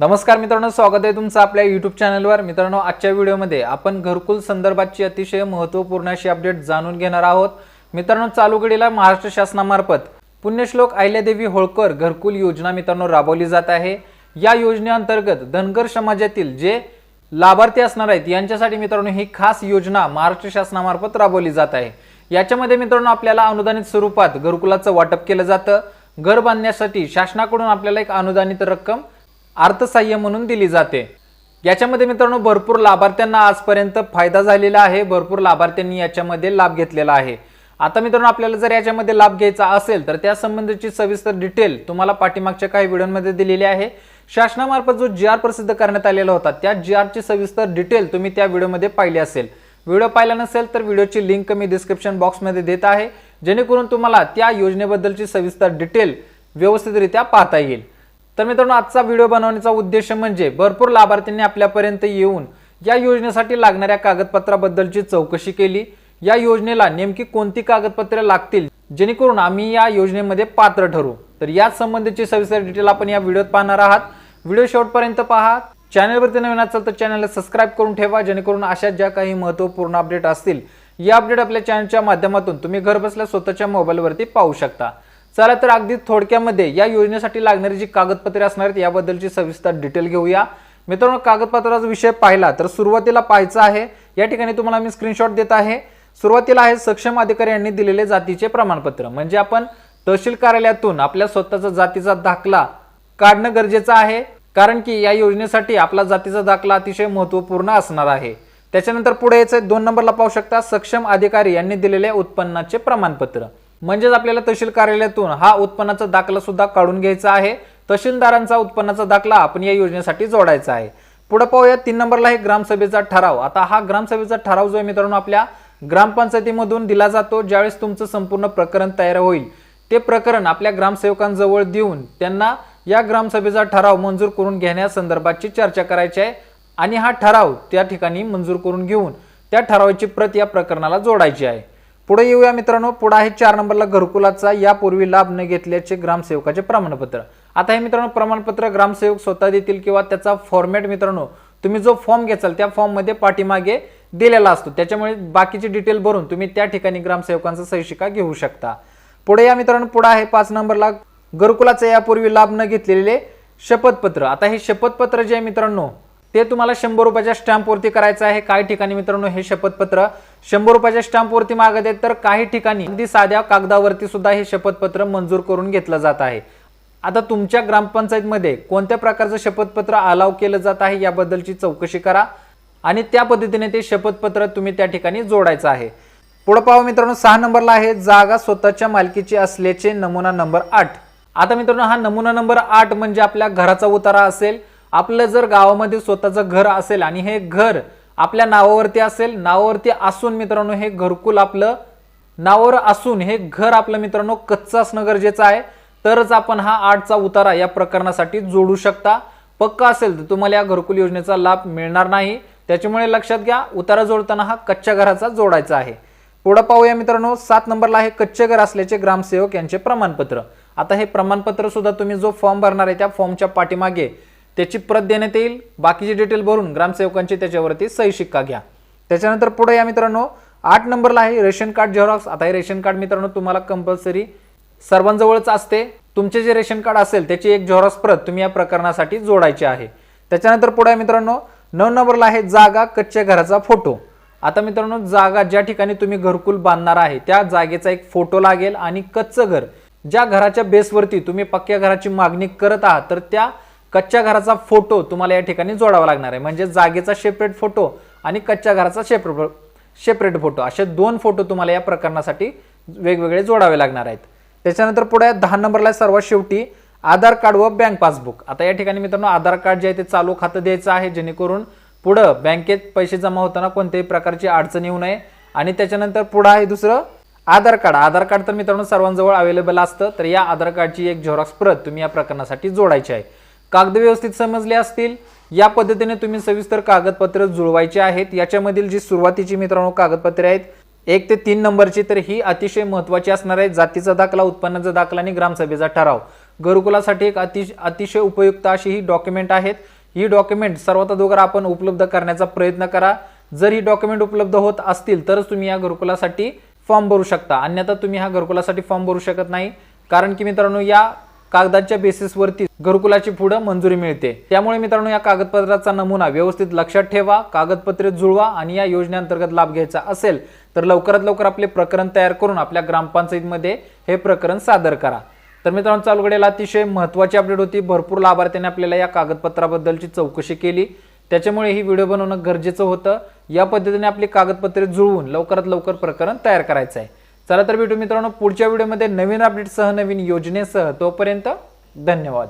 नमस्कार मित्रांनो स्वागत आहे तुमचं आपल्या युट्यूब चॅनलवर मित्रांनो आजच्या व्हिडिओमध्ये आपण घरकुल संदर्भातची अतिशय महत्त्वपूर्ण अशी अपडेट जाणून घेणार आहोत. मित्रांनो चालू घडीला महाराष्ट्र शासनामार्फत पुण्यश्लोक अहिल्यादेवी होळकर घरकुल योजना मित्रांनो राबवली जात आहे. या योजनेअंतर्गत धनगर समाजातील जे लाभार्थी असणार आहेत यांच्यासाठी मित्रांनो ही खास योजना महाराष्ट्र शासनामार्फत राबवली जात आहे. याच्यामध्ये मित्रांनो आपल्याला अनुदानित स्वरूपात घरकुलाचं वाटप केलं जातं. घर बांधण्यासाठी शासनाकडून आपल्याला एक अनुदानित रक्कम अर्थसहाय्य म्हणून दिली जाते. याच्यामध्ये मित्रांनो भरपूर लाभार्थ्यांना आजपर्यंत फायदा झालेला आहे. भरपूर लाभार्थ्यांनी याच्यामध्ये लाभ घेतलेला आहे. आता मित्रांनो आपल्याला जर याच्यामध्ये लाभ घ्यायचा असेल तर त्या संबंधीची सविस्तर डिटेल तुम्हाला पाठीमागच्या काही व्हिडिओमध्ये दिलेली आहे. शासनामार्फत जो जी आर प्रसिद्ध करण्यात आलेला होता त्या जी आरची सविस्तर डिटेल तुम्ही त्या व्हिडिओमध्ये पाहिली असेल. व्हिडिओ पाहिला नसेल तर व्हिडिओची लिंक मी डिस्क्रिप्शन बॉक्समध्ये देत आहे. जेणेकरून तुम्हाला त्या योजनेबद्दलची सविस्तर डिटेल व्यवस्थितरित्या पाहता येईल. तर मित्रांनो आजचा व्हिडिओ बनवण्याचा उद्देश म्हणजे भरपूर लाभार्थ्यांनी आपल्यापर्यंत येऊन या योजनेसाठी लागणाऱ्या कागदपत्राबद्दलची चौकशी केली. या योजनेला नेमकी कोणती कागदपत्रे लागतील? जेणेकरून आम्ही या योजनेमध्ये पात्र ठरू. तर याच संबंधीची सविस्तर डिटेल आपण या व्हिडिओत पाहणार आहात. व्हिडिओ शेवटपर्यंत पहा. चॅनलवरती नवीन असाल तर चॅनलला सबस्क्राईब करून ठेवा जेणेकरून अशा ज्या काही महत्त्वपूर्ण अपडेट असतील या अपडेट आपल्या चॅनलच्या माध्यमातून तुम्ही घरबसल्या स्वतःच्या मोबाईलवरती पाहू शकता. चला तर अगदी थोडक्यामध्ये या योजनेसाठी लागणारी जी कागदपत्रे असणार आहेत याबद्दलची सविस्तर डिटेल घेऊया. मित्रांनो कागदपत्राचा विषय पाहिला तर सुरुवातीला पाहायचा आहे. या ठिकाणी तुम्हाला मी स्क्रीनशॉट देत आहे. सुरुवातीला आहे सक्षम अधिकारी यांनी दिलेले जातीचे प्रमाणपत्र. म्हणजे आपण तहसील कार्यालयातून आपल्या स्वतःचा जातीचा दाखला काढणं गरजेचं आहे. कारण की या योजनेसाठी आपला जातीचा दाखला अतिशय महत्त्वपूर्ण असणार आहे. त्याच्यानंतर पुढे यायचं दोन नंबरला पाहू शकता सक्षम अधिकारी यांनी दिलेले उत्पन्नाचे प्रमाणपत्र. म्हणजेच आपल्याला तहसील कार्यालयातून हा उत्पन्नाचा दाखला सुद्धा काढून घ्यायचा आहे. तहसीलदारांचा उत्पन्नाचा दाखला आपण या योजनेसाठी जोडायचा आहे. पुढे पाहूया तीन नंबरला आहे ग्रामसभेचा ठराव. आता हा ग्रामसभेचा ठराव जो आहे मित्रांनो आपल्या ग्रामपंचायतीमधून दिला जातो. ज्यावेळेस तुमचं संपूर्ण प्रकरण तयार होईल ते प्रकरण आपल्या ग्रामसेवकांजवळ देऊन त्यांना या ग्रामसभेचा ठराव मंजूर करून घेण्यासंदर्भातची चर्चा करायची आहे आणि हा ठराव त्या ठिकाणी मंजूर करून घेऊन त्या ठरावाची प्रत या प्रकरणाला जोडायची आहे. पुढे येऊया मित्रांनो. पुढे आहे चार नंबरला घरकुलाचा. यापूर्वी लाभ न घेतल्याचे ग्रामसेवकाचे प्रमाणपत्र. आता हे मित्रांनो प्रमाणपत्र ग्रामसेवक स्वतः देतील किंवा त्याचा फॉर्मॅट मित्रांनो तुम्ही जो फॉर्म घेचाल त्या फॉर्ममध्ये पाठीमागे दिलेला असतो. त्याच्यामुळे बाकीची डिटेल भरून तुम्ही त्या ठिकाणी ग्रामसेवकांचा सहीशिका घेऊ शकता. पुढे या मित्रांनो पुढे आहे पाच नंबरला घरकुलाचे यापूर्वी लाभ न घेतलेले शपथपत्र. आता हे शपथपत्र जे आहे मित्रांनो ते तुम्हाला शंभर रुपयाच्या स्टॅम्पवरती करायचं आहे. काही ठिकाणी मित्रांनो हे शपथपत्र. शंभर रुपयाच्या स्टॅम्पवरती मागत आहेत तर काही ठिकाणी अगदी साध्या कागदावरती सुद्धा हे शपथपत्र मंजूर करून घेतलं जात आहे. आता तुमच्या ग्रामपंचायतमध्ये कोणत्या प्रकारचं शपथपत्र अलाव केलं जात आहे याबद्दलची चौकशी करा आणि त्या पद्धतीने ते शपथपत्र तुम्ही त्या ठिकाणी जोडायचं आहे. पुढे पाहू मित्रांनो सहा नंबरला आहे जागा स्वतःच्या मालकीची असल्याचे नमुना नंबर आठ. आता मित्रांनो हा नमुना नंबर आठ म्हणजे आपल्या घराचा उतारा असेल. आपलं जर गावामध्ये स्वतःचं घर असेल आणि हे घर आपल्या नावावरती असेल नावावरती असून मित्रांनो हे घरकुल आपलं नावावर असून हे घर आपलं मित्रांनो कच्चं असणं गरजेचं आहे तरच आपण हा आठचा उतारा या प्रकरणासाठी जोडू शकता. पक्का असेल तर तुम्हाला या घरकुल योजनेचा लाभ मिळणार नाही. त्याच्यामुळे लक्षात घ्या उतारा जोडताना हा कच्च्या घराचा जोडायचा आहे. पुढं पाहूया मित्रांनो सात नंबरला आहे कच्चे घर असल्याचे ग्रामसेवक यांचे प्रमाणपत्र. आता हे प्रमाणपत्र सुद्धा तुम्ही जो फॉर्म भरणार आहे त्या फॉर्मच्या पाठीमागे त्याची प्रत देण्यात येईल. बाकीची डिटेल भरून ग्रामसेवकांची त्याच्यावरती सही शिक्का घ्या. त्याच्यानंतर पुढे या मित्रांनो आठ नंबरला आहे रेशन कार्ड झेरॉक्स. आता हे रेशन कार्ड मित्रांनो तुम्हाला कंपल्सरी सर्वांजवळच असते. तुमचे जे रेशन कार्ड असेल त्याची एक झेरॉक्स प्रत तुम्ही या प्रकरणासाठी जोडायची आहे. त्याच्यानंतर पुढे मित्रांनो नऊ नंबरला आहे जागा कच्च्या घराचा फोटो. आता मित्रांनो जागा ज्या ठिकाणी तुम्ही घरकुल बांधणार आहे त्या जागेचा एक फोटो लागेल आणि कच्चं घर. ज्या घराच्या बेसवरती तुम्ही पक्क्या घराची मागणी करत आहात तर त्या कच्च्या घराचा फोटो तुम्हाला या ठिकाणी जोडावा लागणार आहे. म्हणजे जागेचा सेपरेट फोटो आणि कच्च्या घराचा सेपरेट सेपरेट फोटो असे दोन फोटो तुम्हाला या प्रकरणासाठी वेगवेगळे जोडावे लागणार आहेत. त्याच्यानंतर पुढे दहा नंबरला सर्वात शेवटी आधार कार्ड व बँक पासबुक. आता या ठिकाणी मित्रांनो आधार कार्ड जे आहे ते चालू खातं द्यायचं आहे जेणेकरून पुढं बँकेत पैसे जमा होताना कोणत्याही प्रकारची अडचण येऊ नये. आणि त्याच्यानंतर पुढं आहे दुसरं आधार कार्ड. आधार कार्ड तर मित्रांनो सर्वांजवळ अवेलेबल असतं. तर या आधार कार्डची एक झेरॉक्स प्रत तुम्ही या प्रकरणासाठी जोडायची आहे. कागद व्यवस्थित समजले असतील? या पद्धतीने तुम्ही सविस्तर कागदपत्र जुळवायचे आहेत. याच्यामधील जी सुरुवातीची मित्रांनो कागदपत्रे आहेत एक ते तीन नंबरची तर ही अतिशय महत्वाची असणार आहे. जातीचा दाखला उत्पन्नाचा दाखला आणि ग्रामसभेचा ठराव. घरकुलासाठी एक अतिशय अतिशय उपयुक्त अशी ही डॉक्युमेंट आहेत. ही डॉक्युमेंट सर्वात अगोदर आपण उपलब्ध करण्याचा प्रयत्न करा. जर ही डॉक्युमेंट उपलब्ध होत असतील तरच तुम्ही या घरकुलासाठी फॉर्म भरू शकता. अन्यथा तुम्ही हा घरकुलासाठी फॉर्म भरू शकत नाही. कारण की मित्रांनो या कागदाच्या बेसिसवरती घरकुलाची पुढं मंजुरी मिळते. त्यामुळे मित्रांनो या कागदपत्राचा नमुना व्यवस्थित लक्षात ठेवा कागदपत्रे जुळवा आणि या योजनेअंतर्गत लाभ घ्यायचा असेल तर लवकरात लवकर आपले प्रकरण तयार करून आपल्या ग्रामपंचायतीमध्ये हे प्रकरण सादर करा. तर मित्रांनो चालू घडेला अतिशय महत्त्वाची अपडेट होती. भरपूर लाभार्थ्यांनी आपल्याला या कागदपत्राबद्दलची चौकशी केली. त्याच्यामुळे ही व्हिडिओ बनवणं गरजेचं होतं. या पद्धतीने आपली कागदपत्रे जुळवून लवकरात लवकर प्रकरण तयार करायचं आहे. चला तर भेटू मित्रांनो पुढच्या व्हिडिओमध्ये नवीन अपडेटसह नवीन योजनेसह तोपर्यंत धन्यवाद.